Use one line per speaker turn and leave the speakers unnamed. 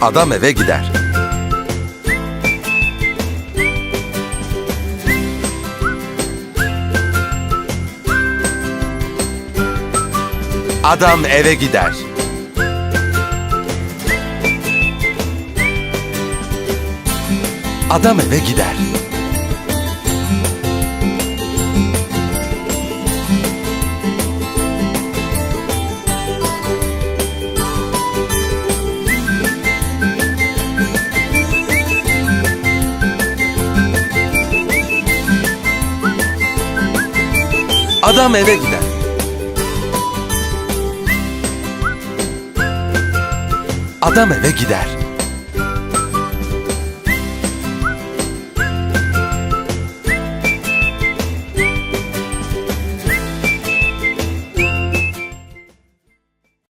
Adam eve gider. Adam eve gider. Adam eve gider. Adam eve gider. Adam eve gider.